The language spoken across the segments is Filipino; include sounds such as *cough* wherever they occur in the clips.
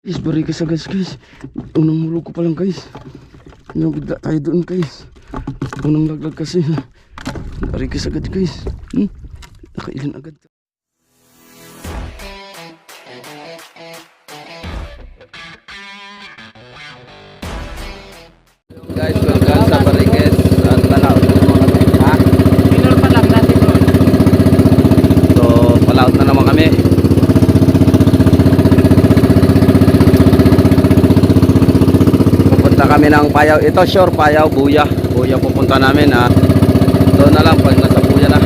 Guys, bari ka sa gas guys. Unang mulog ko pa lang guys. Ano, bigla tayo doon guys. Unang laglag kasi. Bari ka sa gas guys. Hmm? Nakailan agad. Guys, welcome sa Barigues at Palaot na naman kami. Ha? Minor pa lang natin bro. So, Palaot na naman kami. Pupunta kami ng Payaw. Ito sure, Payaw, Buya. Buya pupunta namin ha. Doon na lang pag nasa Buya na.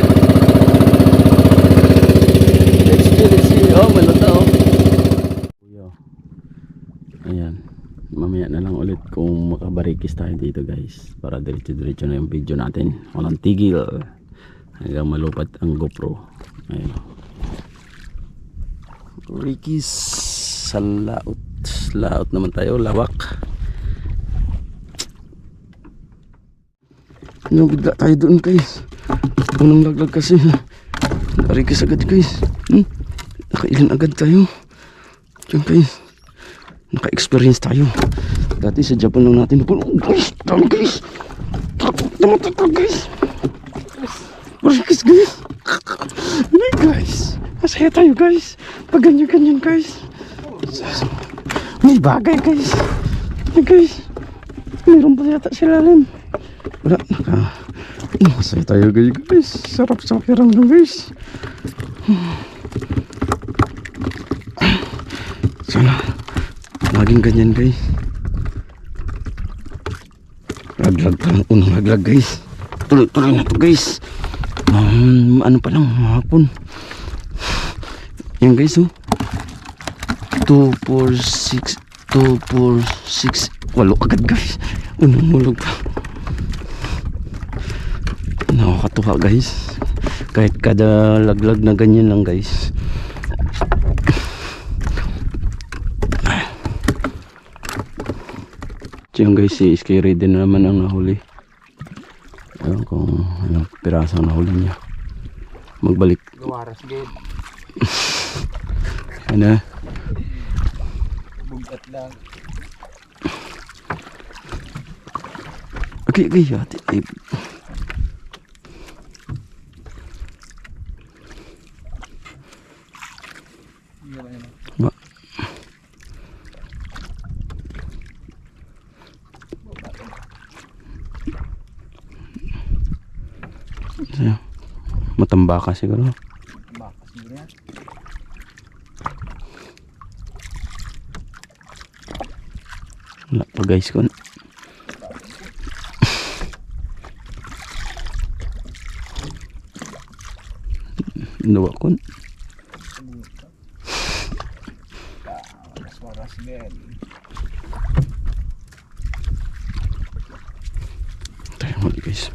Let's go, let's see. Oh, malata oh. Kuya. Ayan. Mamaya na lang ulit kung makabarikis tayo dito guys. Para diretso-diretso na yung video natin. Walang tigil. Hanggang malupat ang GoPro. Ayan. Rikis sa laot. Laot naman tayo. Lawak. Ano, bigla tayo doon guys. Unang laglag kasi. Rikis agad guys. Hmm? Nakailan agad tayo. Diyan guys. Naka-experience tayo. Dati sa Japan lang natin. Oh, guys, tama guys. Tumatakot guys. Marikas guys. Hindi guys. Masaya tayo guys. Pag ganyan-ganyan guys. May bagay guys. Hey guys. Meron pa yata sa ilalim. Wala. Oh, masaya tayo guys. Sarap sa pakiramdam guys. Sana. Laging ganyan guys. Laglag pa ng unang laglag guys. Tuloy tuloy na to guys. Um, ano pa lang hapon. Yan guys oh. 2, 4, 6, 2, 4, 6, walo agad guys. Unang mulog pa. Nakakatuwa guys. Kahit kada laglag na ganyan lang guys. Diyan guys, si Scary din naman ang nahuli. Ewan kung anong piraso ang nahuli niya. Magbalik. Gawaras good. *laughs* Ano? Bugat lang. Okay, okay. Ate, ay, ba? Sa'yo. Matamba ka siguro. Bakas mo yan. Wala pa guys kun. Dua kun. Good. Tayo muli guys.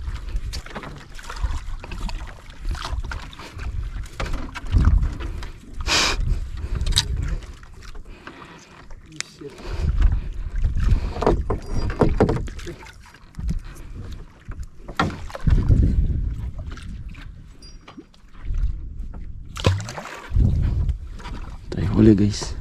Tayo huli guys.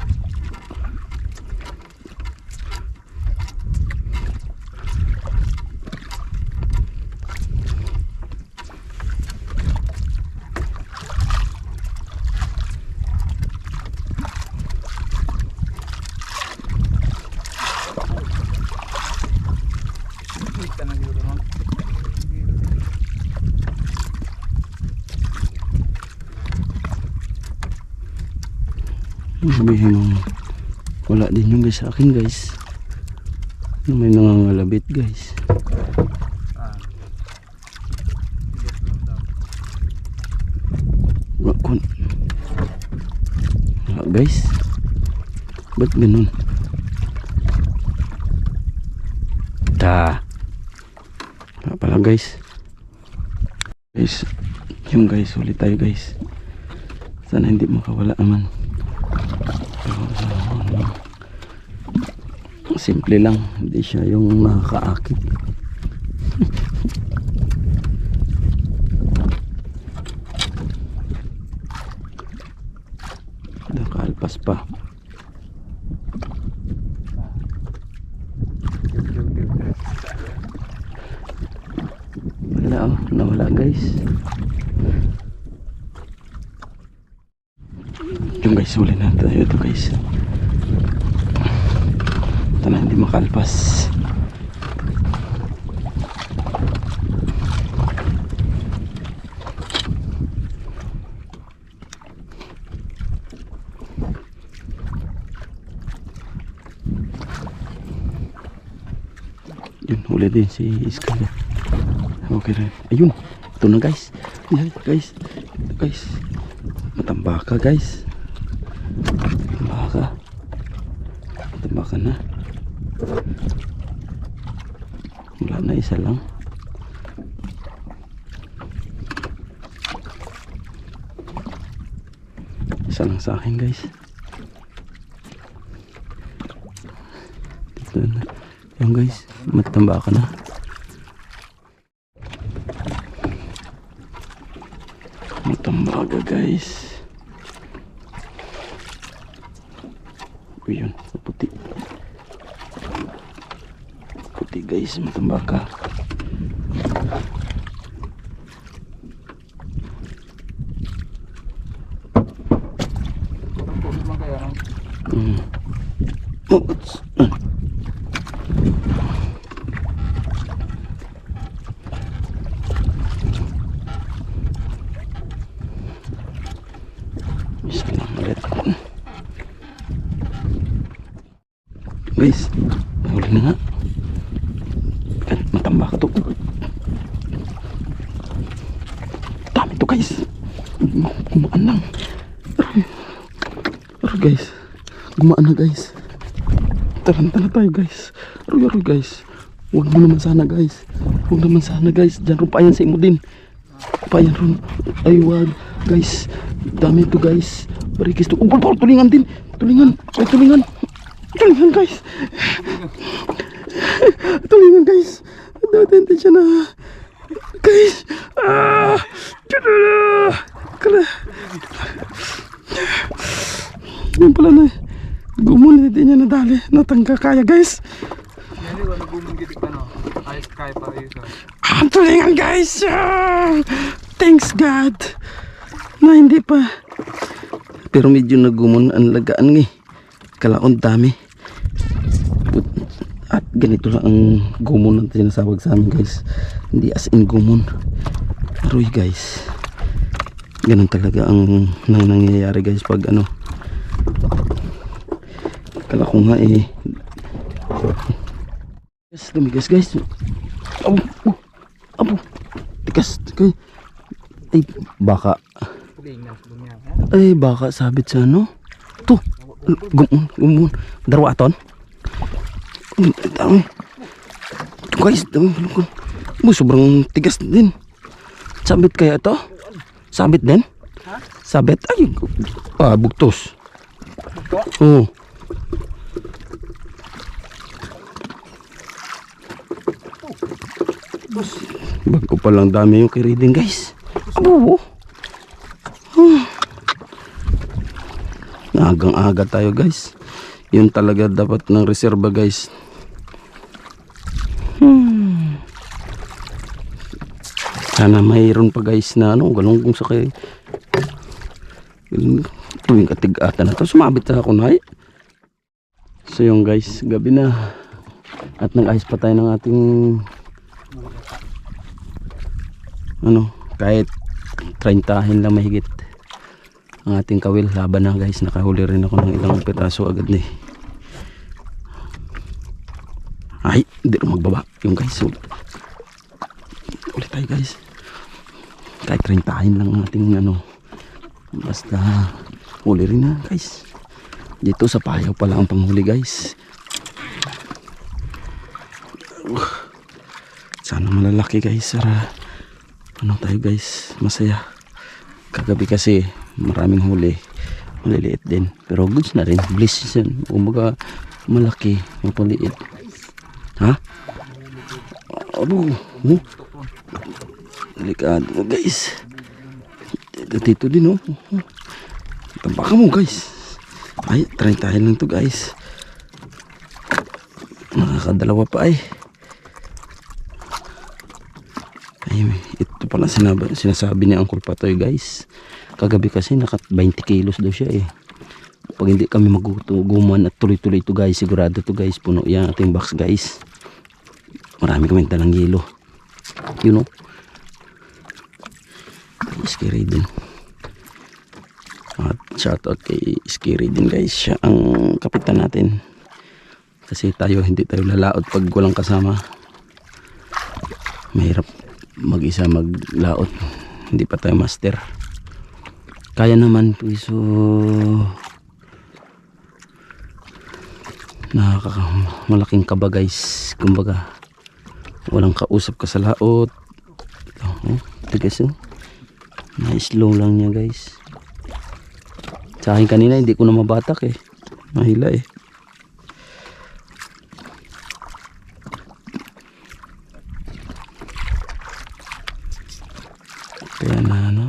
Kita na yun no. Sabihin mo? Wala din yung guys sa akin guys. May nangangalabit guys. Kun. Wala guys. Ba't ganun? Ta. Wala pala guys. Guys. Yung guys. Ulit tayo guys. Sana hindi makawala naman simple lang hindi siya yung nakakaakit. *laughs* Nakakalpas pa. Wala oh. Nawala guys. Guys, huli na tayo ito guys. Ito na hindi makalpas. Yun, huli din si Iskala. Okay rin. Ayun, ito na guys. Yan, guys. Ito, guys. Matambaka guys. Matambaka. Matambaka na. Wala na isa lang. Isa lang sa akin guys. Dito na. Yan guys, matamba ka na. Matamba ka guys. Yun, puti. Puti guys, matamba ka. Puso lang kaya no? Mm. Oh, it's, ah. Isa lang ulit. Guys, nahuli na. Ka to. Dami to guys. Gumaan lang. Pero guys, gumaan na guys. Taranta na tayo guys. Aroy, aroy guys. Huwag mo naman sana guys. Huwag naman sana guys. Diyan ron payan sa imo din. Payan ron. Ay wag. Guys, dami to guys. Barikis to. Oh, oh, tulingan din. Tulingan. Ay, tulingan. Tulingan guys. *laughs* tulingan guys. Datente siya na. Guys. Ah! Tudula! Kala. Yan pala na. Gumunit din niya na dali. Natangka kaya guys. Hindi ko nabumungkit ka no? Kahit kaya pa rin guys! Ah! Thanks God! Na hindi pa. Pero medyo nagumon ang lagaan ng eh. Kalaon dami. Ganito lang ang gumon na sinasawag sa amin guys. Hindi as in gumon. Aroy guys. Ganun talaga ang nang nangyayari guys pag ano. Kala ko nga eh. Yes, tumigas guys. Abo, oh, abo. Tigas, tigas. Ay, baka. Ay, baka sabit sa ano. To. Gumun, gumun. Darwa aton. Ay, Dami. Ito guys, dami. Bo, sobrang tigas din. Sabit kaya ito? Sabit din? Ha? Sabit? Ay, ah, bugtos. Ito? Oo. Bago pa lang dami yung kiriding guys. Abo. Hmm. Agang aga tayo guys. Yun talaga dapat ng reserba guys. Sana mayroon pa guys na ano, galunggong sa kay tuwing katigatan na to sumabit na ako na so yung guys gabi na. At nag-ayos pa tayo ng ating ano kahit 30 lang mahigit ang ating kawil. Laban na guys nakahuli rin ako ng ilang petaso agad ni ay hindi magbaba. Yung guys ulit tayo guys kahit 30 lang ang ating ano basta huli rin na guys. Dito sa payaw pala ang panghuli guys. Sana malalaki guys para ano tayo guys masaya. Kagabi kasi maraming huli. Maliliit din pero goods na rin. Bliss yan. Umaga malaki mapaliit. Ha? Abo oh. Delikado guys dito din oh Tambaka mo guys. Ay, try tayo lang to guys. Nakakadalawa pa ay. Ay, Ay, ito pala sinabi, sinasabi ni Uncle Patoy guys. Kagabi kasi naka 20 kilos daw siya eh. Pag hindi kami magutuguman at tuloy-tuloy ito guys, sigurado to guys, puno yan ating box guys. Marami kami dalang yelo. You know? Scary din. At shoutout kay Scary din guys. Siya ang kapitan natin. Kasi tayo hindi tayo lalaot pag walang kasama. Mahirap mag-isa maglaot. Hindi pa tayo master. Kaya naman so nakaka malaking kaba guys kumbaga walang kausap ka sa laot ito, oh, guys oh. Na-slow lang niya guys. Sa akin kanina hindi ko na mabatak eh. Mahila eh. Kaya na ano?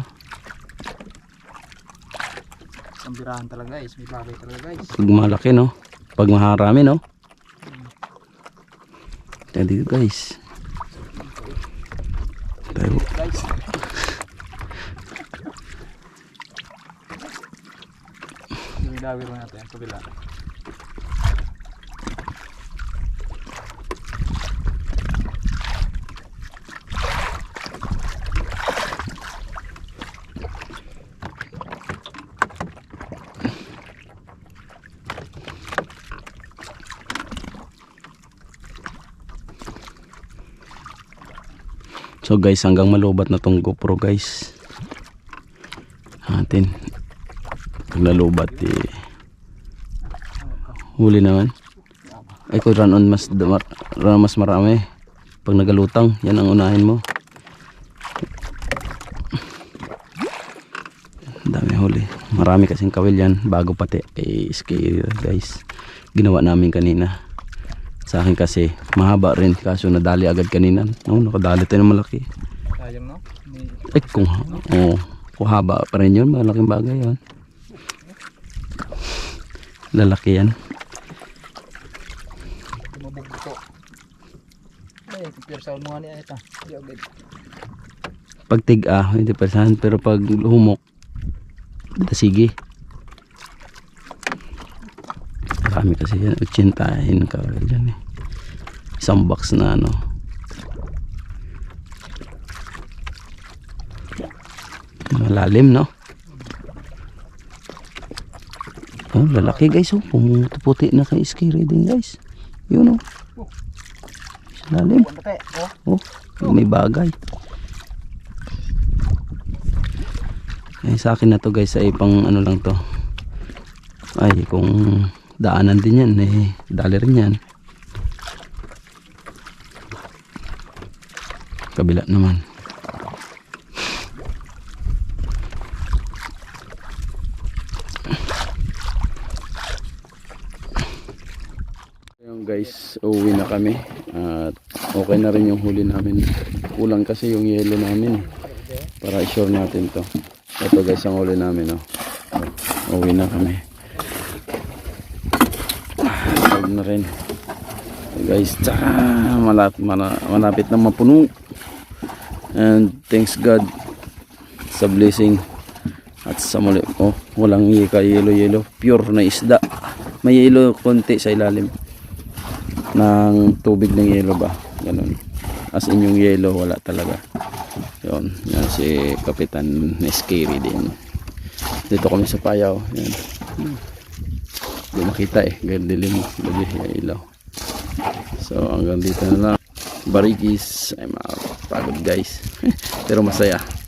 Ang birahan talaga guys. May bagay talaga guys. pag malaki no? Pag maharami no? Dito guys. Tayo. Guys. Dumidawir mo natin. Kabila. So guys, hanggang malubat na tong GoPro guys. Atin. Pag nalubat eh. Huli naman. Ay ko run on mas run mas marami. Pag nagalutang, yan ang unahin mo. Dami huli. Marami kasing kawil yan bago pati kay scary guys. Ginawa namin kanina. Sa akin kasi mahaba rin kaso nadali agad kanina. No, nakadali tayo ng malaki. Sayang no? Eh kung, oh, kung haba pa rin yun, malaking bagay yun. Lalaki yan. tumabog ko. Ay, pirsa mo nga niya ito. Di agad. Pag tig-ah, hindi persahan. Pero pag humok, sige. Marami kasi yan. Utsintahin ka dyan eh. Isang box na ano. Malalim no? Oh, lalaki guys oh. Pumutuputi na kay scary din guys. Yun oh. Sa lalim. Oh, may bagay. Eh, sa akin na to guys ay pang ano lang to. Ay, kung daanan din yan eh, dali rin yan. Kabila naman. Ayun guys, uwi na kami at okay na rin yung huli namin. Kulang kasi yung yelo namin eh. Para i-sure natin to. Ito guys ang huli namin oh. Uwi na kami. Huwag na rin. Guys, tsaka malapit, malapit na mapuno. And thanks God sa blessing at sa muli. Oh, walang yeka, yelo, yelo. Pure na isda. May yelo konti sa ilalim ng tubig ng yelo ba? Ganun. As in yung yelo wala talaga. Yun. Yan si Kapitan Scary din. Dito kami sa payaw. Yan. Hindi makita eh. Gayong dilim gabi ilaw. So hanggang dito na lang. Barikis. I'm out. Pagod guys. *laughs* Pero masaya